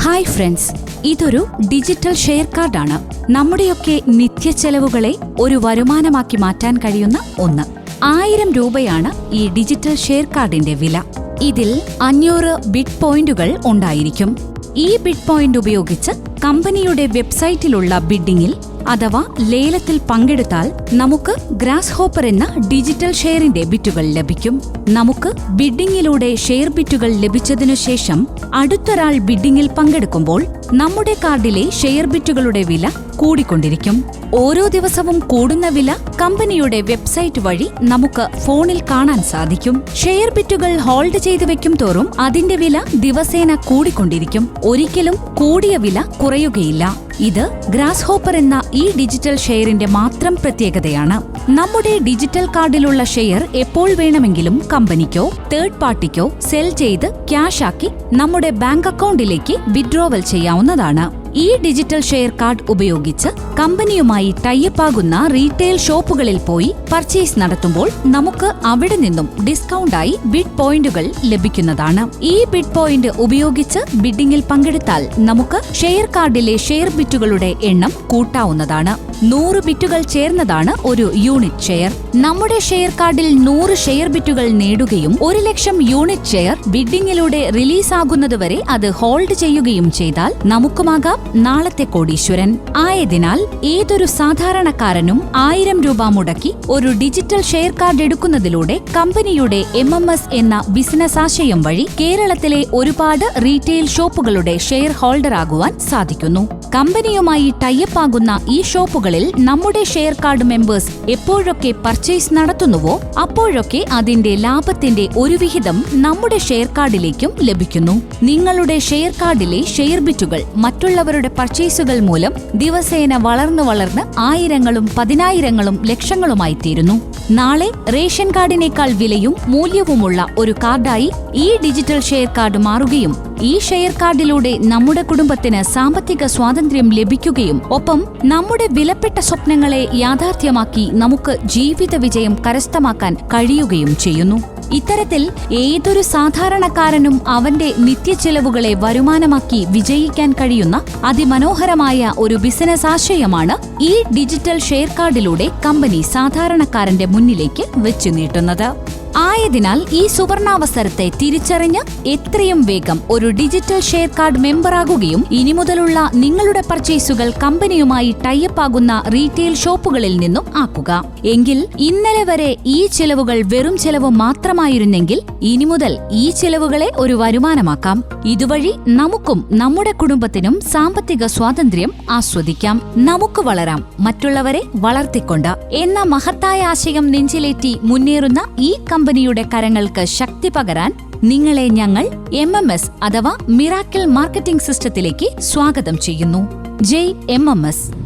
Hi friends ഇതൊരു digital share കാർഡാണ് നമ്മുടെയൊക്കെ നിത്യ ചെലവുകളെ ഒരു വരുമാനമാക്കി മാറ്റാൻ കഴിയുന്ന ഒന്ന്. ആയിരം രൂപയാണ് ഈ ഡിജിറ്റൽ ഷെയർ കാർഡിന്റെ വില. ഇതിൽ അഞ്ഞൂറ് ബിറ്റ് പോയിന്റുകൾ ഉണ്ടായിരിക്കും. ഈ ബിറ്റ് പോയിന്റ് ഉപയോഗിച്ച് കമ്പനിയുടെ വെബ്സൈറ്റിലുള്ള ബിഡിങ്ങിൽ അഥവാ ലേലത്തിൽ പങ്കെടുത്താൽ നമുക്ക് ഗ്രാസ് ഹോപ്പർ എന്ന ഡിജിറ്റൽ ഷെയറിന്റെ ബിറ്റുകൾ ലഭിക്കും. നമുക്ക് ബിഡിങ്ങിലൂടെ ഷെയർ ബിറ്റുകൾ ലഭിച്ചതിനു ശേഷം അടുത്തൊരാൾ ബിഡിങ്ങിൽ പങ്കെടുക്കുമ്പോൾ നമ്മുടെ കാർഡിലെ ഷെയർ ബിറ്റുകളുടെ വില കൂടിക്കൊണ്ടിരിക്കും. ഓരോ ദിവസവും കൂടുന്ന വില കമ്പനിയുടെ വെബ്സൈറ്റ് വഴി നമുക്ക് ഫോണിൽ കാണാൻ സാധിക്കും. ഷെയർ ബിറ്റുകൾ ഹോൾഡ് ചെയ്തു വെക്കും തോറും അതിന്റെ വില ദിവസേന കൂടിക്കൊണ്ടിരിക്കും. ഒരിക്കലും കൂടിയ വില കുറയുകയില്ല. ഇത് ഗ്രാസ് ഹോപ്പർ എന്ന ഈ ഡിജിറ്റൽ ഷെയറിന്റെ മാത്രം പ്രത്യേകതയാണ്. നമ്മുടെ ഡിജിറ്റൽ കാർഡിലുള്ള ഷെയർ എപ്പോൾ വേണമെങ്കിലും കമ്പനിക്കോ തേർഡ് പാർട്ടിക്കോ സെൽ ചെയ്ത് ക്യാഷ് ആക്കി നമ്മുടെ ബാങ്ക് അക്കൗണ്ടിലേക്ക് വിഡ്രോവൽ ചെയ്യാവുന്നതാണ് ഈ ഡിജിറ്റൽ ഷെയർ കാർഡ് ഉപയോഗിച്ച് കമ്പനിയുമായി ടൈപ്പാകുന്ന റീറ്റെയിൽ ഷോപ്പുകളിൽ പോയി പർച്ചേസ് നടത്തുമ്പോൾ നമുക്ക് അവിടെ നിന്നും ഡിസ്കൗണ്ടായി ബിഡ് പോയിന്റുകൾ ലഭിക്കുന്നതാണ്. ഈ ബിഡ് പോയിന്റ് ഉപയോഗിച്ച് ബിഡിംഗിൽ പങ്കെടുത്താൽ നമുക്ക് ഷെയർ കാർഡിലെ ഷെയർ ബിറ്റുകളുടെ എണ്ണം കൂട്ടാവുന്നതാണ്. നൂറ് ബിറ്റുകൾ ചേർന്നതാണ് ഒരു യൂണിറ്റ് ഷെയർ. നമ്മുടെ ഷെയർ കാർഡിൽ നൂറ് ഷെയർ ബിറ്റുകൾ നേടുകയും ഒരു ലക്ഷം യൂണിറ്റ് ഷെയർ ബിഡിംഗിലൂടെ റിലീസാകുന്നതുവരെ അത് ഹോൾഡ് ചെയ്യുകയും ചെയ്താൽ നമുക്കുമാകാം നാളത്തെ കോടീശ്വരൻ ആയതിനാൽ ഏതൊരു സാധാരണക്കാരനും ആയിരം രൂപ മുടക്കി ഒരു ഡിജിറ്റൽ ഷെയർ കാർഡ് എടുക്കുന്നതിലൂടെ കമ്പനിയുടെ എം എന്ന ബിസിനസ് ആശയം വഴി കേരളത്തിലെ ഒരുപാട് റീറ്റെയിൽ ഷോപ്പുകളുടെ ഷെയർ ഹോൾഡർ ആകുവാൻ സാധിക്കുന്നു. കമ്പനിയുമായി ടൈപ്പ് ആകുന്ന ഈ ഷോപ്പുകളിൽ നമ്മുടെ ഷെയർ കാർഡ് മെമ്പേഴ്സ് എപ്പോഴൊക്കെ പർച്ചേസ് നടത്തുന്നുവോ അപ്പോഴൊക്കെ അതിന്റെ ലാഭത്തിന്റെ ഒരു വിഹിതം നമ്മുടെ ഷെയർ കാർഡിലേക്കും ലഭിക്കുന്നു. നിങ്ങളുടെ ഷെയർ കാർഡിലെ ഷെയർ ബിറ്റുകൾ മറ്റുള്ളവരുടെ പർച്ചേസുകൾ മൂലം ദിവസേന വളർന്നു വളർന്ന് ആയിരങ്ങളും പതിനായിരങ്ങളും ലക്ഷങ്ങളുമായി തീരുന്നു. നാളെ റേഷൻ കാർഡിനേക്കാൾ വിലയും മൂല്യവുമുള്ള ഒരു കാർഡായി ഈ ഡിജിറ്റൽ ഷെയർ കാർഡ് മാറുകയും ഈ ഷെയർ കാർഡിലൂടെ നമ്മുടെ കുടുംബത്തിന് സാമ്പത്തിക സ്വാതന്ത്ര്യം ലഭിക്കുകയും ഒപ്പം നമ്മുടെ വിലപ്പെട്ട സ്വപ്നങ്ങളെ യാഥാർത്ഥ്യമാക്കി നമുക്ക് ജീവിത വിജയം കരസ്ഥമാക്കാൻ കഴിയുകയും ചെയ്യുന്നു. ഇത്തരത്തിൽ ഏതൊരു സാധാരണക്കാരനും അവന്റെ നിത്യച്ചെലവുകളെ വരുമാനമാക്കി വിജയിക്കാൻ കഴിയുന്ന അതിമനോഹരമായ ഒരു ബിസിനസ് ആശയമാണ് ഈ ഡിജിറ്റൽ ഷെയർ കാർഡിലൂടെ കമ്പനി സാധാരണക്കാരന്റെ മുന്നിലേക്ക് വെച്ചു നീട്ടുന്നത്. ആയതിനാൽ ഈ സുവർണാവസരത്തെ തിരിച്ചറിഞ്ഞ് എത്രയും വേഗം ഒരു ഡിജിറ്റൽ ഷെയർ കാർഡ് മെമ്പറാകുകയും ഇനി മുതലുള്ള നിങ്ങളുടെ പർച്ചേസുകൾ കമ്പനിയുമായി ടൈപ്പ് ആകുന്ന റീറ്റെയിൽ ഷോപ്പുകളിൽ നിന്നും ആക്കുക. എങ്കിൽ ഇന്നലെ വരെ ഈ ചെലവുകൾ വെറും ചെലവ് മാത്രമായിരുന്നെങ്കിൽ ഇനി മുതൽ ഈ ചെലവുകളെ ഒരു വരുമാനമാക്കാം. ഇതുവഴി നമുക്കും നമ്മുടെ കുടുംബത്തിനും സാമ്പത്തിക സ്വാതന്ത്ര്യം ആസ്വദിക്കാം. നമുക്ക് വളരാം. മറ്റുള്ളവരെ വളർത്തിക്കൊണ്ട്. എന്ന മഹത്തായ ആശയം നെഞ്ചിലേറ്റി മുന്നേറുന്ന ഈ കമ്പനിയുടെ കരങ്ങൾക്ക് ശക്തി പകരാൻ നിങ്ങളെ ഞങ്ങൾ എം എം എസ് അഥവാ മിറാക്കിൾ മാർക്കറ്റിംഗ് സിസ്റ്റത്തിലേക്ക് സ്വാഗതം ചെയ്യുന്നു. ജയ് എം എം എസ്